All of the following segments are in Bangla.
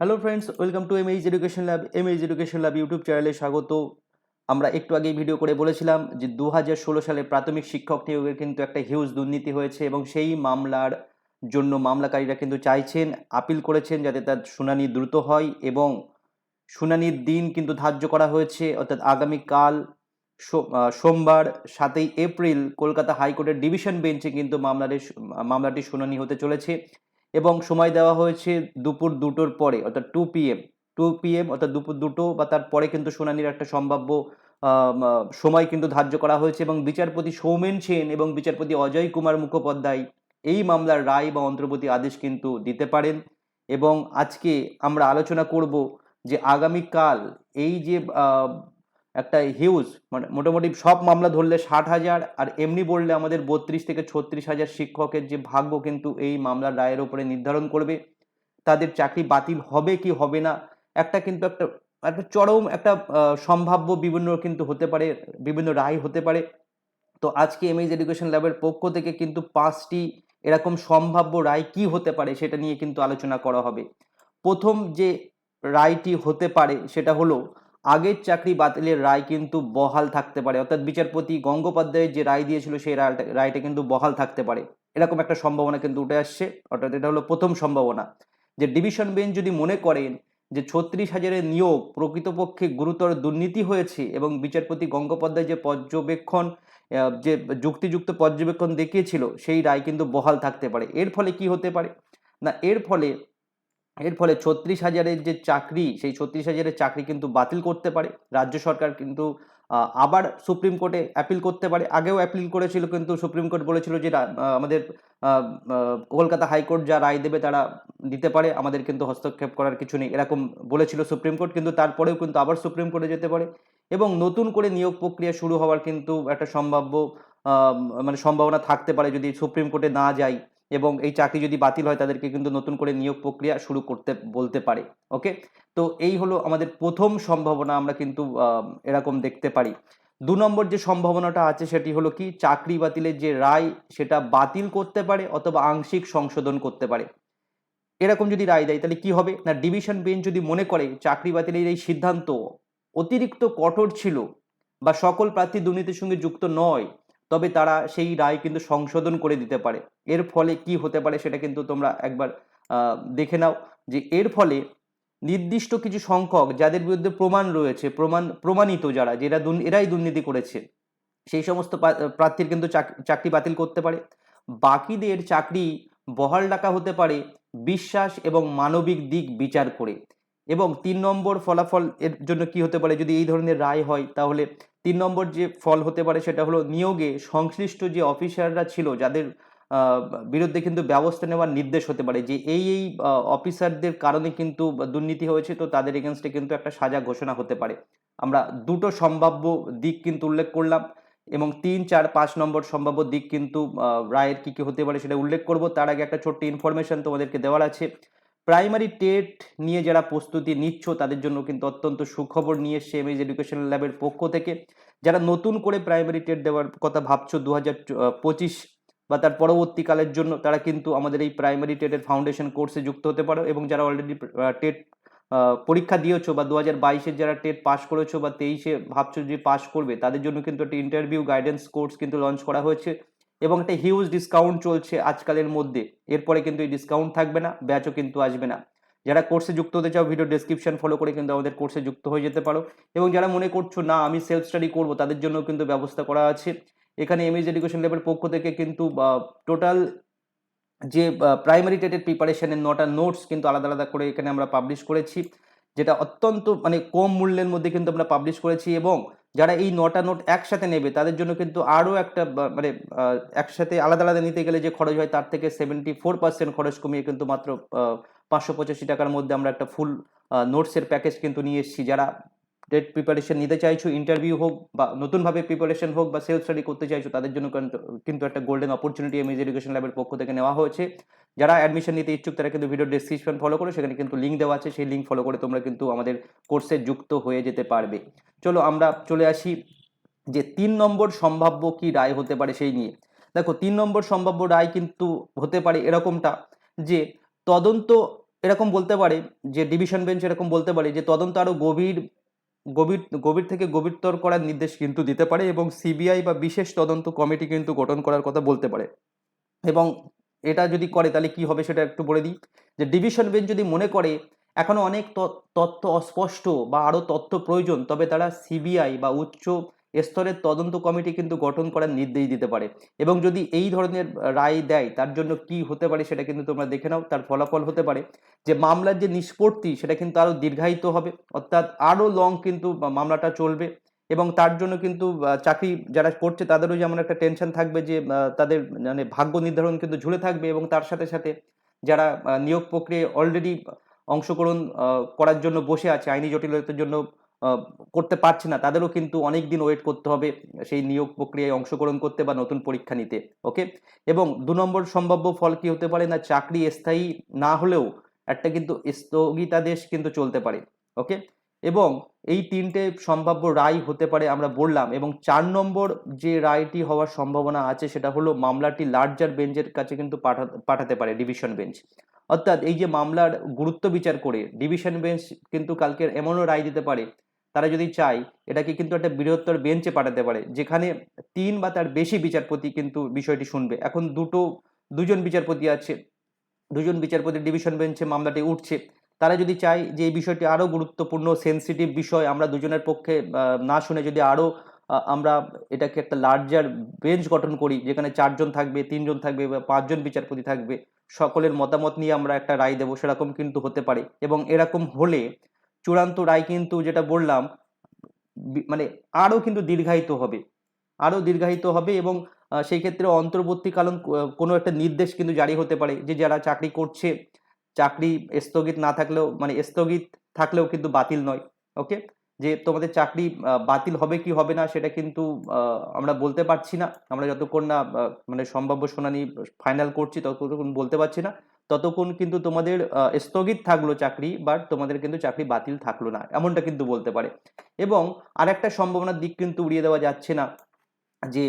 Hello friends welcome to MH education lab MH education lab YouTube চ্যানেলে স্বাগত। আমরা একটু আগেই ভিডিও করে বলেছিলাম যে দু হাজার ষোলো সালে প্রাথমিক শিক্ষক নিয়োগের কিন্তু একটা হিউজ দুর্নীতি হয়েছে এবং সেই মামলার জন্য মামলাকারীরা কিন্তু চাইছেন আপিল করেছেন যাতে তার শুনানি দ্রুত হয় এবং শুনানির দিন কিন্তু ধার্য করা হয়েছে। অর্থাৎ আগামীকাল সোমবার সাতই এপ্রিল কলকাতা হাইকোর্টের ডিভিশন বেঞ্চে কিন্তু মামলার মামলাটি শুনানি হতে চলেছে। এবং সময় দেওয়া হয়েছে দুপুর দুটোর পরে, অর্থাৎ টু পিএম টু পিএম অর্থাৎ দুপুর দুটো বা তার পরে কিন্তু শুনানির একটা সম্ভাব্য সময় কিন্তু ধার্য করা হয়েছে এবং বিচারপতি সৌমেন সেন এবং বিচারপতি অজয় কুমার মুখোপাধ্যায় এই মামলার রায় বা অন্তর্বর্তী আদেশ কিন্তু দিতে পারেন এবং আজকে আমরা আলোচনা করব যে আগামীকাল এই যে একটা হিউজ মানে মোটামুটি সব মামলা ধরলে ষাট হাজার, আর এমনি বললে আমাদের বত্রিশ থেকে ছত্রিশ হাজার শিক্ষকের যে ভাগ্য কিন্তু এই মামলার রায়ের উপরে নির্ধারণ করবে। তাদের চাকরি বাতিল হবে কি হবে না, একটা কিন্তু একটা একটা চরম একটা সম্ভাব্য বিভিন্ন কিন্তু হতে পারে, বিভিন্ন রায় হতে পারে। তো আজকে এমএইচ এডুকেশন ল্যাবের পক্ষ থেকে কিন্তু পাঁচটি এরকম সম্ভাব্য রায় কি হতে পারে সেটা নিয়ে কিন্তু আলোচনা করা হবে। প্রথম যে রায়টি হতে পারে সেটা হলো আগের চাকরি বাতিলের রায় কিন্তু বহাল থাকতে পারে। অর্থাৎ বিচারপতি গঙ্গোপাধ্যায়ের যে রায় দিয়েছিল সেই রায়টা রায়টা কিন্তু বহাল থাকতে পারে। এরকম একটা সম্ভাবনা কিন্তু উঠে আসছে। অর্থাৎ এটা হলো প্রথম সম্ভাবনা। যে ডিভিশন বেঞ্চ যদি মনে করেন যে ছত্রিশ হাজারের নিয়োগ প্রকৃতপক্ষে গুরুতর দুর্নীতি হয়েছে এবং বিচারপতি গঙ্গোপাধ্যায় যে পর্যবেক্ষণ যে যুক্তিযুক্ত পর্যবেক্ষণ দেখিয়েছিল, সেই রায় কিন্তু বহাল থাকতে পারে। এর ফলে কি হতে পারে? না, এর ফলে এর ফলে ছত্রিশ হাজারের যে চাকরি, সেই ছত্রিশ হাজারের চাকরি কিন্তু বাতিল করতে পারে। রাজ্য সরকার কিন্তু আবার সুপ্রিম কোর্টে অ্যাপিল করতে পারে। আগেও অ্যাপিল করেছিল কিন্তু সুপ্রিম কোর্ট বলেছিল যে আমাদের কলকাতা হাইকোর্ট যা রায় দেবে তারা দিতে পারে। আমাদের কিন্তু হস্তক্ষেপ করার কিছু নেই। এরকম বলেছিল সুপ্রিম কোর্ট, কিন্তু তারপরেও কিন্তু আবার সুপ্রিম কোর্টে যেতে পারে। এবং নতুন করে নিয়োগ প্রক্রিয়া শুরু হওয়ার কিন্তু একটা সম্ভাব্য মানে সম্ভাবনা থাকতে পারে যদি সুপ্রিম কোর্টে না যায় এবং এই চাকরি যদি বাতিল হয়, তাদেরকে কিন্তু নতুন করে নিয়োগ প্রক্রিয়া শুরু করতে, বলতে পারে ওকে তো এই হলো আমাদের প্রথম সম্ভাবনা, আমরা কিন্তু এরকম দেখতে পারি। দু নম্বর যে সম্ভাবনাটা আছে, সেটি হলো কি? চাকরি বাতিলের যে রায়, সেটা বাতিল করতে পারে অথবা আংশিক সংশোধন করতে পারে। এরকম যদি রায় দেয়, তাহলে কি হবে? না, ডিভিশন বেঞ্চ যদি মনে করে, চাকরি বাতিলের এই সিদ্ধান্ত অতিরিক্ত কঠোর ছিল বা সকল প্রার্থী দুর্নীতির সঙ্গে যুক্ত নয় তবে তারা সেই রায় কিন্তু সংশোধন করে দিতে পারে। এর ফলে কি হতে পারে সেটা কিন্তু তোমরা একবার দেখে নাও যে এর ফলে নির্দিষ্ট কিছু সংখ্যক যাদের বিরুদ্ধে প্রমাণ রয়েছে, প্রমাণ, প্রমাণিত যারা যেটা এরাই দুর্নীতি করেছে, সেই সমস্ত প্রার্থীর কিন্তু চাকরি বাতিল করতে পারে। বাকিদের চাকরি বহাল রাখা হতে পারে বিশ্বাস এবং মানবিক দিক বিচার করে। এবং তিন নম্বর ফলাফল এর জন্য কি হতে পারে? যদি এই ধরনের রায় হয়, তাহলে তিন নম্বর যে ফল হতে পারে সেটা হলো নিয়োগে সংশ্লিষ্ট যে অফিসাররা ছিল, যাদের বিরুদ্ধে কিন্তু ব্যবস্থা নেওয়ার নির্দেশ হতে পারে। যে এই এই অফিসারদের কারণে কিন্তু দুর্নীতি হয়েছে, তো তাদের এগেনস্টে কিন্তু একটা সাজা ঘোষণা হতে পারে। আমরা দুটো সম্ভাব্য দিক কিন্তু উল্লেখ করলাম এবং তিন, চার, পাঁচ নম্বর সম্ভাব্য দিক কিন্তু রায়ের কি কি হতে পারে সেটা উল্লেখ করব। তার আগে একটা ছোট্ট ইনফরমেশন তোমাদেরকে দেওয়ার আছে। প্রাইমারি টেট নিয়ে যারা প্রস্তুতি নিচ্ছ, তাদের জন্য কিন্তু অত্যন্ত সুখবর নিয়ে এসছে এমএজ এডুকেশন ল্যাবের পক্ষ থেকে। যারা নতুন করে প্রাইমারি টেট দেওয়ার কথা ভাবছ দু পঁচিশ বা তার পরবর্তীকালের জন্য, তারা কিন্তু আমাদের এই প্রাইমারি টেটের ফাউন্ডেশন কোর্সে যুক্ত হতে পারো এবং যারা অলরেডি টেট পরীক্ষা দিয়েছ বা দু হাজার বাইশের যারা টেট পাস করেছ বা তেইশে ভাবছ যে পাস করবে, তাদের জন্য কিন্তু একটা ইন্টারভিউ গাইডেন্স কোর্স কিন্তু লঞ্চ করা হয়েছে। এবং একটা হিউজ ডিসকাউন্ট চলছে আজকালের মধ্যে। এরপরে কিন্তু এই ডিসকাউন্ট থাকবে না ব্যাচও কিন্তু আসবে না। যারা কোর্সে যুক্ত হতে চাও ভিডিও ডেসক্রিপশন ফলো করে কিন্তু আমাদের কোর্সে যুক্ত হয়ে যেতে পারো। এবং যারা মনে করছ, না, আমি সেলফ স্টাডি করব, তাদের জন্য কিন্তু ব্যবস্থা করা আছে। এখানে এমএজ এডুকেশন লেভেল পক্ষ থেকে কিন্তু টোটাল যে প্রাইমারি টেটের প্রিপারেশনের নটা নোটস কিন্তু আলাদা আলাদা করে এখানে আমরা পাবলিশ করেছি। যেটা অত্যন্ত মানে কম মূল্যের মধ্যে কিন্তু আমরা পাবলিশ করেছি এবং যারা এই নটা নোট একসাথে নেবে, তাদের জন্য কিন্তু আরও একটা মানে একসাথে আলাদা আলাদা নিতে গেলে যে খরচ হয় তার থেকে সেভেন্টি ফোর পার্সেন্ট খরচ কমিয়ে কিন্তু মাত্র পাঁচশো পঁচাশি টাকার মধ্যে আমরা একটা ফুল নোটসের প্যাকেজ কিন্তু নিয়ে এসেছি। যারা টেট প্রিপারেশন নিতে চাইছো ইন্টারভিউ হোক বা নতুনভাবে প্রিপারেশন হোক বা সেলফ স্টাডি করতে চাইছো, তাদের জন্য কিন্তু- একটা গোল্ডেন অপরচুনিটি এমএজ এডুকেশন ল্যাবের পক্ষ থেকে নেওয়া হয়েছে। যারা অ্যাডমিশন নিতে ইচ্ছুক, তারা কিন্তু ভিডিও ডেসক্রিপশন ফলো করে, সেখানে কিন্তু লিঙ্ক দেওয়া আছে। সেই লিঙ্ক ফলো করে তোমরা কিন্তু আমাদের কোর্সে যুক্ত হয়ে যেতে পারবে। চলো আমরা চলে আসি যে তিন নম্বর সম্ভাব্য কি রায় হতে পারে সেই নিয়ে। দেখো, তিন নম্বর সম্ভাব্য রায় কিন্তু হতে পারে এরকমটা যে তদন্ত এরকম বলতে পারে, যে ডিভিশন বেঞ্চ এরকম বলতে পারে যে তদন্ত আরও গভীর গভীর গভীর থেকে গভীরতর করার নির্দেশ কিন্তু দিতে পারে এবং সিবিআই বা বিশেষ তদন্ত কমিটি কিন্তু গঠন করার কথা বলতে পারে। এবং এটা যদি করে তাহলে কি হবে সেটা একটু বলে দিই। যে ডিভিশন বেঞ্চ যদি মনে করে এখনও অনেক তথ্য অস্পষ্ট বা আরও তথ্য প্রয়োজন, তবে তারা সিবিআই বা উচ্চ স্তরের তদন্ত কমিটি কিন্তু গঠন করার নির্দেশ দিতে পারে। এবং যদি এই ধরনের রায় দেয়, তার জন্য কি হতে পারে সেটা কিন্তু তোমরা দেখে নাও। তার ফলাফল হতে পারে যে মামলার যে নিষ্পত্তি, সেটা কিন্তু আরও দীর্ঘায়িত হবে। অর্থাৎ আরও লং কিন্তু মামলাটা চলবে। এবং তার জন্য কিন্তু চাকরি যারা করছে, তাদেরও যেমন একটা টেনশন থাকবে যে তাদের মানে ভাগ্য নির্ধারণ কিন্তু ঝুলে থাকবে। এবং তার সাথে সাথে যারা নিয়োগ প্রক্রিয়ায় অলরেডি অংশগ্রহণ করার জন্য বসে আছে, আইনি জটিলতার জন্য করতে পারছে না, তাদেরও কিন্তু অনেক দিন ওয়েট করতে হবে, সেই নিয়োগ প্রক্রিয়ায় অংশগ্রহণ করতে বা নতুন পরীক্ষা নিতে ওকে এবং দু নম্বর সম্ভাব্য ফল কি হতে পারে না, চাকরি স্থায়ী না হলেও একটা কিন্তু স্থগিতাদেশ কিন্তু চলতে পারে ওকে এবং এই তিনটে সম্ভাব্য রায় হতে পারে আমরা বললাম, এবং চার নম্বর যে রায়টি হওয়ার সম্ভাবনা আছে সেটা হলো মামলাটি লার্জার বেঞ্চের কাছে কিন্তু পাঠা, পাঠাতে পারে ডিভিশন বেঞ্চ অর্থাৎ এই যে মামলার গুরুত্ব বিচার করে ডিভিশন বেঞ্চ কিন্তু কালকের এমনও রায় দিতে পারে তারা যদি চায়, এটাকে কিন্তু একটা বৃহত্তর বেঞ্চে পাঠাতে পারে, যেখানে তিন বা তার বেশি বিচারপতি কিন্তু বিষয়টি শুনবে। এখন দুটো, দুজন বিচারপতি আছে, দুজন বিচারপতি ডিভিশন বেঞ্চে মামলাটি উঠছে। তারা যদি চায় যে এই বিষয়টি আরও গুরুত্বপূর্ণ সেন্সিটিভ বিষয় আমরা দুজনের পক্ষে না শুনে যদি আরও আমরা এটাকে একটা লার্জার বেঞ্চ গঠন করি, যেখানে চারজন থাকবে, তিনজন থাকবে বা পাঁচজন বিচারপতি থাকবে, সকলের মতামত নিয়ে আমরা একটা রায় দেবো, সেরকম কিন্তু হতে পারে। এবং এরকম হলে চূড়ান্ত রায় কিন্তু যেটা বললাম মানে আরও কিন্তু দীর্ঘায়িত হবে। আরও দীর্ঘায়িত হবে এবং সেই ক্ষেত্রে অন্তর্বর্তীকালীন কোনো একটা নির্দেশ কিন্তু জারি হতে পারে যে যারা চাকরি করছে, চাকরি স্থগিত না থাকলেও মানে স্থগিত থাকলেও কিন্তু বাতিল নয়, ওকে? যে তোমাদের চাকরি বাতিল হবে কি হবে না সেটা কিন্তু আমরা বলতে পারছি না। আমরা যতক্ষণ না মানে সম্ভাব্য শুনানি ফাইনাল করছি ততক্ষণ বলতে পারছি না। ততক্ষণ কিন্তু তোমাদের স্থগিত থাকল চাকরি বাট তোমাদের কিন্তু চাকরি বাতিল থাকল না, এমনটা কিন্তু বলতে পারে। এবং আরেকটা সম্ভাবনার দিক কিন্তু উড়িয়ে দেওয়া যাচ্ছে না, যে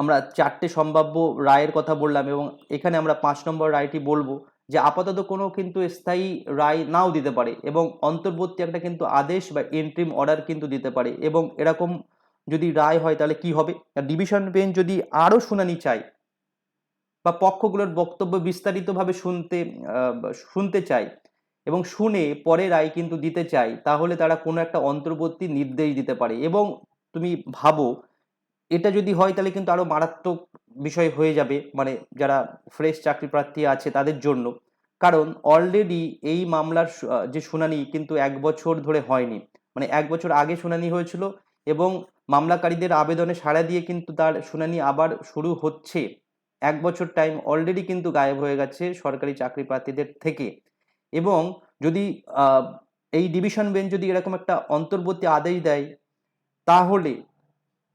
আমরা চারটে সম্ভাব্য রায়ের কথা বললাম এবং এখানে আমরা পাঁচ নম্বর রায়টি বলব, যে আপাতত কোনো কিন্তু স্থায়ী রায় নাও দিতে পারে এবং অন্তর্বর্তী একটা কিন্তু আদেশ বা এন্ট্রিম অর্ডার কিন্তু দিতে পারে এবং এরকম যদি রায় হয় তাহলে কি হবে? ডিভিশন বেঞ্চ যদি আরও শুনানি চায় বা পক্ষগুলোর বক্তব্য বিস্তারিতভাবে শুনতে শুনতে চায় এবং শুনে পরে রায় কিন্তু দিতে চায়, তাহলে তারা কোনো একটা অন্তর্বর্তী নির্দেশ দিতে পারে। এবং তুমি ভাবো, এটা যদি হয় তাহলে কিন্তু আরও মারাত্মক বিষয় হয়ে যাবে মানে যারা ফ্রেশ চাকরি প্রার্থী আছে তাদের জন্য। কারণ অলরেডি এই মামলার যে শুনানি কিন্তু এক বছর ধরে হয়নি। মানে এক বছর আগে শুনানি হয়েছিল এবং মামলাকারীদের আবেদনে সাড়া দিয়ে কিন্তু তার শুনানি আবার শুরু হচ্ছে। এক বছর টাইম অলরেডি কিন্তু গায়েব হয়ে গেছে সরকারি চাকরি প্রার্থীদের থেকে। এবং যদি এই ডিভিশন বেঞ্চ যদি এরকম একটা অন্তর্বর্তী আদেশ দেয়, তাহলে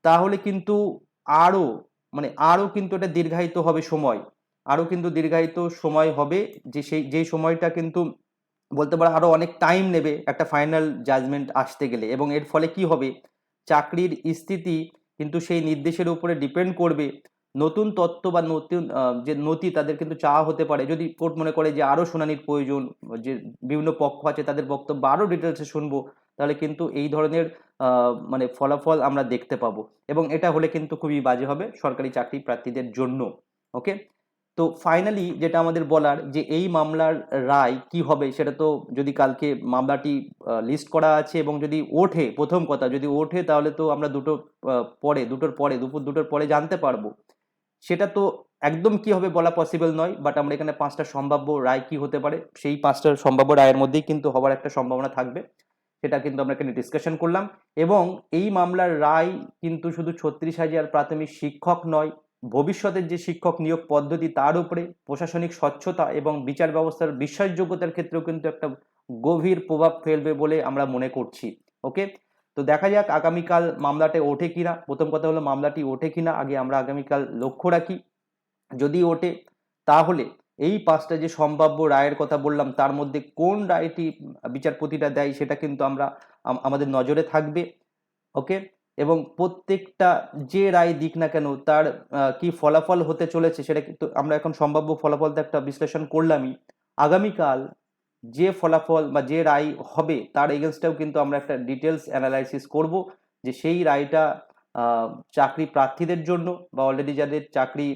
তাহলে কিন্তু আরও মানে আরও কিন্তু এটা দীর্ঘায়িত হবে সময়। আরও কিন্তু দীর্ঘায়িত সময় হবে যে সেই যেই সময়টা কিন্তু বলতে পারো আরও অনেক টাইম নেবে একটা ফাইনাল জাজমেন্ট আসতে গেলে। এবং এর ফলে কি হবে? চাকরির স্থিতি কিন্তু সেই নির্দেশের উপরে ডিপেন্ড করবে। নতুন তত্ত্ব বা নতুন যে নথি তাদের কিন্তু চাওয়া হতে পারে। যদি কোর্ট মনে করে যে আরও শুনানির প্রয়োজন, যে বিভিন্ন পক্ষ আছে তাদের বক্তব্য আরও ডিটেলসে শুনব, তাহলে কিন্তু এই ধরনের মানে ফলাফল আমরা দেখতে পাবো। এবং এটা হলে কিন্তু খুবই বাজে হবে সরকারি চাকরি প্রার্থীদের জন্য, ওকে? তো ফাইনালি যেটা আমাদের বলার যে এই মামলার রায় কি হবে সেটা তো যদি কালকে মামলাটি লিস্ট করা আছে এবং যদি ওঠে, প্রথম কথা যদি ওঠে তাহলে তো আমরা দুটো পরে, দুটোর পরে, দুপুর দুটোর পরে জানতে পারব। সেটা তো একদম কি হবে বলা পসিবল নয় বাট আমরা এখানে পাঁচটা সম্ভাব্য রায় কি হতে পারে, সেই পাঁচটা সম্ভাব্য রায়ের মধ্যেই কিন্তু হওয়ার একটা সম্ভাবনা থাকবে, সেটা কিন্তু আমরা এখানে ডিসকাশন করলাম, এবং এই মামলার রায় কিন্তু শুধু ছত্রিশ হাজার প্রাথমিক শিক্ষক নয়, ভবিষ্যতের যে শিক্ষক নিয়োগ পদ্ধতি তার উপরে প্রশাসনিক স্বচ্ছতা এবং বিচার ব্যবস্থার বিশ্বাসযোগ্যতার ক্ষেত্রেও কিন্তু একটা গভীর প্রভাব ফেলবে বলে আমরা মনে করছি ওকে তো দেখা যাক আগামীকাল মামলাটা ওঠে কিনা। প্রথম কথা হলো মামলাটি ওঠে কিনা, আগে আমরা আগামীকাল লক্ষ্য রাখি। যদি ওঠে, তাহলে এই পাঁচটা যে সম্ভাব্য রায়ের কথা বললাম, তার মধ্যে কোন রায়টি বিচারপতিটা দেয় সেটা কিন্তু আমরা আমাদের নজরে থাকবে, ওকে? এবং প্রত্যেকটা যে রায় দিক না কেন, তার কি ফলাফল হতে চলেছে সেটা কিন্তু আমরা এখন সম্ভাব্য ফলাফল তো একটা বিশ্লেষণ করলামই। আগামীকাল যে ফলাফল বা যে রায় হবে, তার এগেনস্টেও কিন্তু আমরা একটা ডিটেলস অ্যানালাইসিস করব যে সেই রায়টা চাকরি প্রার্থীদের জন্য বা অলরেডি যাদের চাকরি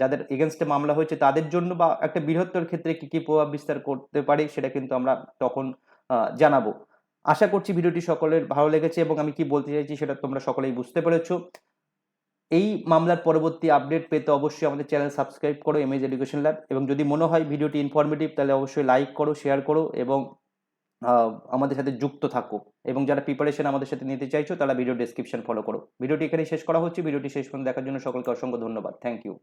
যাদের এগেনস্টে মামলা হয়েছে তাদের জন্য বা একটা বৃহত্তর ক্ষেত্রে কি কি প্রভাব বিস্তার করতে পারে সেটা কিন্তু আমরা তখন জানাব। আশা করছি ভিডিওটি সকলের ভালো লেগেছে এবং আমি কি বলতে চাইছি সেটা তোমরা সকলেই বুঝতে পেরেছ। এই মামলার পরবর্তী আপডেট পেতে অবশ্যই আমাদের চ্যানেল সাবস্ক্রাইব করো এমএজ এডুকেশন ল্যাব এবং যদি মনে হয় ভিডিওটি ইনফরমেটিভ তাহলে অবশ্যই লাইক করো শেয়ার করো এবং আমাদের সাথে যুক্ত থাকো। এবং যারা প্রিপারেশন আমাদের সাথে নিতে চাইছো, তারা ভিডিও ডেসক্রিপশন ফলো করো। ভিডিওটি এখানেই শেষ করা হচ্ছে। ভিডিওটি শেষ পর্যন্ত দেখার জন্য সকলকে অসংখ্য ধন্যবাদ। Thank you